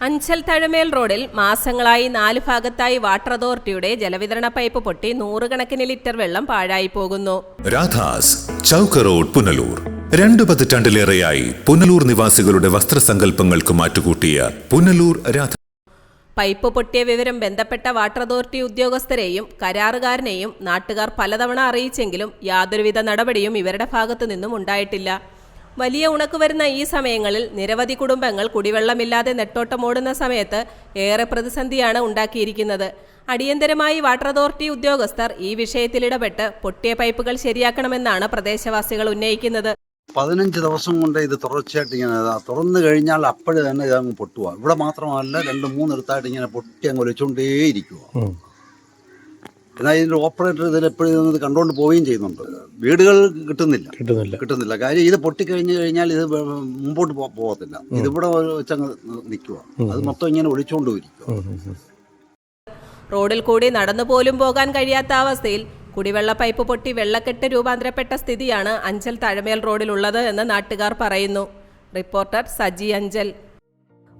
അഞ്ചൽ തഴമേൽ റോഡിൽ മാസങ്ങളായി നാല് ഭാഗത്തായി വാട്ടർ അതോറിറ്റിയുടെ ജലവിതരണ പൈപ്പ് പൊട്ടി നൂറുകണക്കിന് ലിറ്റർ വെള്ളം പാഴായി പോകുന്നു. രാധാസ് ചൗക്കറോഡ് പുനലൂർ. രണ്ടു പതിറ്റാണ്ടിലേറെയായി പുനലൂർ നിവാസികളുടെ വസ്ത്രസങ്കല്പങ്ങൾക്ക് മാറ്റുകൂട്ടിയ പുനലൂർ രാധ പൈപ്പ് പൊട്ടിയ വിവരം ബന്ധപ്പെട്ട വാട്ടർ അതോറിറ്റി ഉദ്യോഗസ്ഥരെയും കരാറുകാരനെയും നാട്ടുകാർ പലതവണ അറിയിച്ചെങ്കിലും യാതൊരുവിധ നടപടിയും ഇവരുടെ ഭാഗത്തു നിന്നും ഉണ്ടായിട്ടില്ല. വലിയ ഉണക്ക് വരുന്ന ഈ സമയങ്ങളിൽ നിരവധി കുടുംബങ്ങൾ കുടിവെള്ളമില്ലാതെ നെട്ടോട്ടമോടുന്ന സമയത്ത് ഏറെ പ്രതിസന്ധിയാണ് ഉണ്ടാക്കിയിരിക്കുന്നത്. അടിയന്തരമായി വാട്ടർ അതോറിറ്റി ഉദ്യോഗസ്ഥർ ഈ വിഷയത്തിൽ ഇടപെട്ട് പൊട്ടിയ പൈപ്പുകൾ ശരിയാക്കണമെന്നാണ് പ്രദേശവാസികൾ ഉന്നയിക്കുന്നത്. പതിനഞ്ച് ദിവസം കൊണ്ട് ഇത് തുടർച്ചയായിട്ട് ഇങ്ങനെ തുറന്നു കഴിഞ്ഞാൽ അപ്പോഴ് തന്നെ ഇതങ്ങ് പൊട്ടുക. ഇവിടെ മാത്രമല്ല രണ്ട് മൂന്നിടത്തായിട്ട് ഇങ്ങനെ പൊട്ടി അങ്ങ് ഒലിച്ചുകൊണ്ടേയിരിക്കുക. എന്നാൽ ഇതിന്റെ ഓപ്പറേറ്റർ ഇതിൽ എപ്പോഴും ഇത് കണ്ടുകൊണ്ട് പോവുകയും ചെയ്യുന്നുണ്ട്. വീടുകൾ കിട്ടുന്നില്ല. കിട്ടുന്നില്ല. കിട്ടുന്നില്ല. കാര്യം ഇത് പൊട്ടിക്കഴിഞ്ഞ് കഴിഞ്ഞാൽ ഇത് മുമ്പോട്ട് പോകത്തില്ല. ഇതിവിടെ വെച്ചങ്ങ് നിൽക്കുക അത് മൊത്തം ഇങ്ങനെ ഒഴിച്ചുകൊണ്ട് ഇരിക്കുക റോഡിൽ കൂടി നടന്നു പോലും പോകാൻ കഴിയാത്ത അവസ്ഥയിൽ കുടിവെള്ള പൈപ്പ് പൊട്ടി വെള്ളക്കെട്ട് രൂപാന്തരപ്പെട്ട സ്ഥിതിയാണ് അഞ്ചൽ തഴമേൽ റോഡിലുള്ളത് എന്ന് നാട്ടുകാർ പറയുന്നു. റിപ്പോർട്ടർ സജി അഞ്ചൽ.